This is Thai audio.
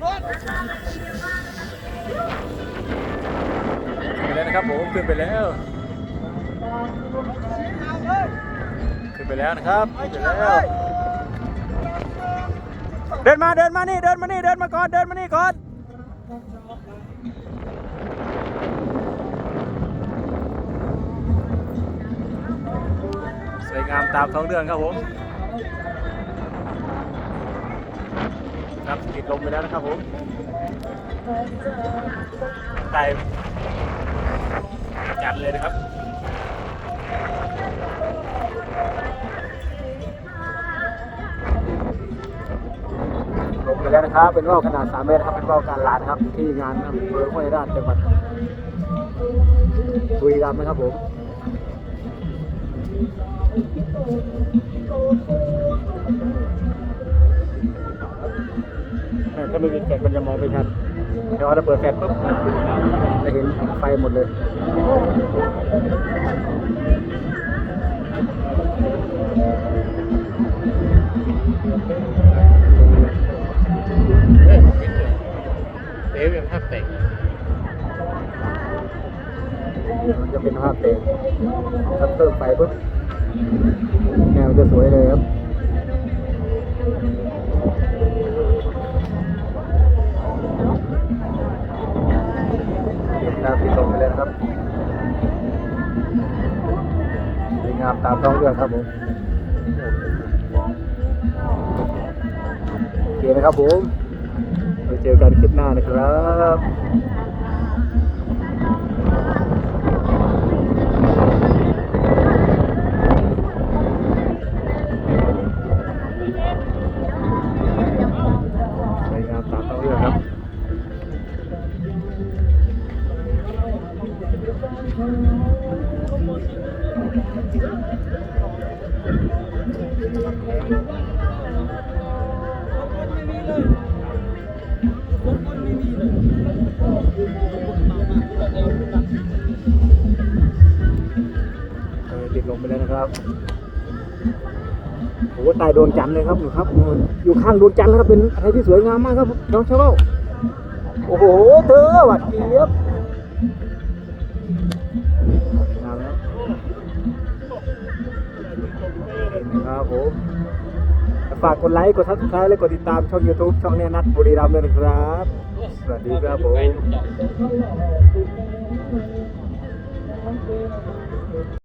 ไปแล้วนะครับผมขึ้นไปแล้ว ขึ้นไปแล้วนะครับขึ้นไปแล้วเดินมาเดินมานี่เดินมานี่เดินมาก่อนเดินมานี่ก่อนสวยงามตามท้องเรื่องครับผม ครับติดลมไปแล้วนะครับผมไต่จัดเลยนะครับลงไปแล้วนะครับ เป็นว่าวขนาด 3 เมตรครับ เป็นว่าวการลานครับ ที่งานอำเภอห้วยราชจังหวัดบุรีรัมย์นะครับผม ถ้าไม่มีแฟลชมันจะมองไม่ชัดเดี๋ยวเราเปิดแฟลชปุ๊บจะเห็นไฟหมดเลยเอ๊ะเป็นภาพแต่งจะเป็นภาพเตะถ้าเพิ่มไฟปุ๊บแนวจะสวยเลยครับ เห็นน้ำที่ลงไปแล้วนะครับสวยงามตามท้องเรื่องครับผมโอเคนะครับผมไปเจอกันคลิปหน้านะครับสวยงามตามท้องเรื่องครับ ติดลงไปแล้วนะครับโอ้โหใตายดวงจันทร์เลยครับหนูครับ อยู่ข้างดวงจันทร์นะครับเป็นอะไรที่สวยงามมากครับน้องชาวบ้าโอ้โห เธอหวัดเจี๊ยบ ครับผมฝากกดไลค์กดซับสไครต์และกดติดตามช่อง YouTube ช่องเนี่ยนัดบุรีรัมย์ด้วยนะครับ สวัสดีครับผม